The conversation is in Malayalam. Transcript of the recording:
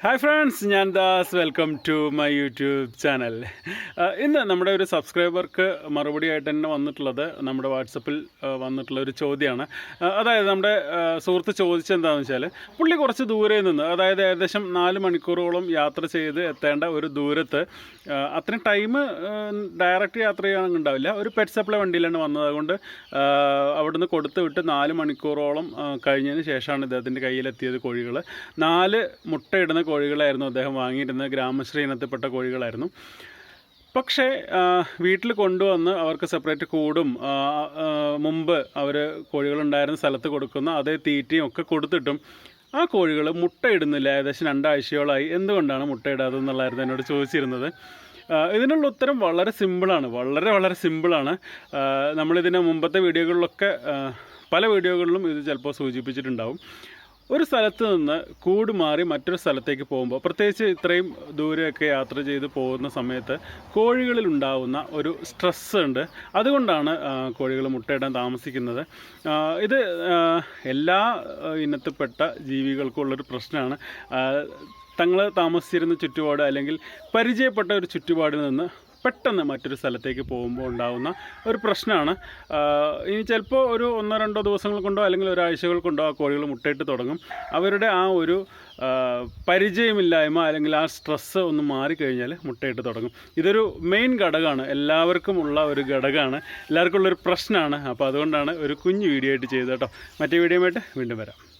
ഹായ് ഫ്രണ്ട്സ് ഞാൻ Das. Welcome to my YouTube channel ഇന്ന് നമ്മുടെ ഒരു സബ്സ്ക്രൈബർക്ക് മറുപടി ആയിട്ട് തന്നെ വന്നിട്ടുള്ളത് നമ്മുടെ വാട്സപ്പിൽ വന്നിട്ടുള്ള ഒരു ചോദ്യമാണ്. അതായത് നമ്മുടെ ആ, സുഹൃത്ത് ചോദിച്ചെന്താണെന്ന് വെച്ചാൽ പുള്ളി കുറച്ച് ദൂരെ നിന്ന് അതായത് ഏകദേശം നാല് മണിക്കൂറോളം യാത്ര ചെയ്ത് എത്തേണ്ട ഒരു ദൂരത്ത് അത്രയും ടൈം ഡയറക്റ്റ് യാത്ര ചെയ്യണമെങ്കിൽ ഉണ്ടാവില്ല. ഒരു പെറ്റ് സപ്ലൈ വണ്ടിയിലാണ് വന്നത്. അതുകൊണ്ട് അവിടുന്ന് കൊടുത്തു വിട്ട് നാല് മണിക്കൂറോളം കഴിഞ്ഞതിന് ശേഷമാണ് ഇദ്ദേഹത്തിന്റെ കയ്യിലെത്തിയത് കോഴികൾ നാല് മുട്ടയിടുന്ന കോഴികളായിരുന്നു അദ്ദേഹം വാങ്ങിയിരുന്നത്. ഗ്രാമശ്രീ ഇനത്തിൽപ്പെട്ട കോഴികളായിരുന്നു. പക്ഷേ വീട്ടിൽ കൊണ്ടുവന്ന് അവർക്ക് സെപ്പറേറ്റ് കൂടും. മുമ്പ് അവർ കോഴികളുണ്ടായിരുന്ന സ്ഥലത്ത് കൊടുക്കുന്ന അതേ തീറ്റയും ഒക്കെ കൊടുത്തിട്ടും ആ കോഴികൾ മുട്ടയിടുന്നില്ല. ഏകദേശം രണ്ടാഴ്ചയോളമായി എന്തുകൊണ്ടാണ് മുട്ടയിടാതെ എന്നുള്ളതായിരുന്നു എന്നോട് ചോദിച്ചിരുന്നത്. ഇതിനുള്ള ഉത്തരം വളരെ സിമ്പിളാണ്. വളരെ വളരെ സിമ്പിളാണ്. നമ്മളിതിന്റെ മുമ്പത്തെ വീഡിയോകളിലൊക്കെ പല വീഡിയോകളിലും ഇത് ചിലപ്പോൾ സൂചിപ്പിച്ചിട്ടുണ്ടാവും. ഒരു സ്ഥലത്ത് നിന്ന് കൂട് മാറി മറ്റൊരു സ്ഥലത്തേക്ക് പോകുമ്പോൾ പ്രത്യേകിച്ച് ഇത്രയും ദൂരെയൊക്കെ യാത്ര ചെയ്ത് പോകുന്ന സമയത്ത് കോഴികളിൽ ഉണ്ടാകുന്ന ഒരു സ്ട്രെസ് ഉണ്ട്. അതുകൊണ്ടാണ് കോഴികൾ മുട്ടയിടാൻ താമസിക്കുന്നത്. ഇത് എല്ലാ ഇനത്തിൽപ്പെട്ട ജീവികൾക്കുള്ളൊരു പ്രശ്നമാണ്. തങ്ങൾ താമസിച്ചിരുന്ന ചുറ്റുപാട് അല്ലെങ്കിൽ പരിചയപ്പെട്ട ഒരു ചുറ്റുപാടിൽ നിന്ന് പെട്ടെന്ന് മറ്റൊരു സ്ഥലത്തേക്ക് പോകുമ്പോൾ ഉണ്ടാകുന്ന ഒരു പ്രശ്നമാണ്. ഇനി ചിലപ്പോൾ ഒരു ഒന്നോ രണ്ടോ ദിവസങ്ങൾ കൊണ്ടോ അല്ലെങ്കിൽ ഒരാഴ്ചകൾ കൊണ്ടോ ആ കോഴികൾ മുട്ടയിട്ട് തുടങ്ങും. അവരുടെ ആ ഒരു പരിചയമില്ലായ്മ അല്ലെങ്കിൽ ആ സ്ട്രെസ്സ് ഒന്ന് മാറിക്കഴിഞ്ഞാൽ മുട്ടയിട്ട് തുടങ്ങും. ഇതൊരു മെയിൻ ഘടകമാണ്. എല്ലാവർക്കും ഉള്ള ഒരു ഘടകമാണ്. എല്ലാവർക്കും ഉള്ളൊരു പ്രശ്നമാണ്. അപ്പോൾ അതുകൊണ്ടാണ് ഒരു കുഞ്ഞു വീഡിയോ ആയിട്ട് ചെയ്തത് കേട്ടോ. മറ്റേ വീഡിയോ ആയിട്ട് വീണ്ടും വരാം.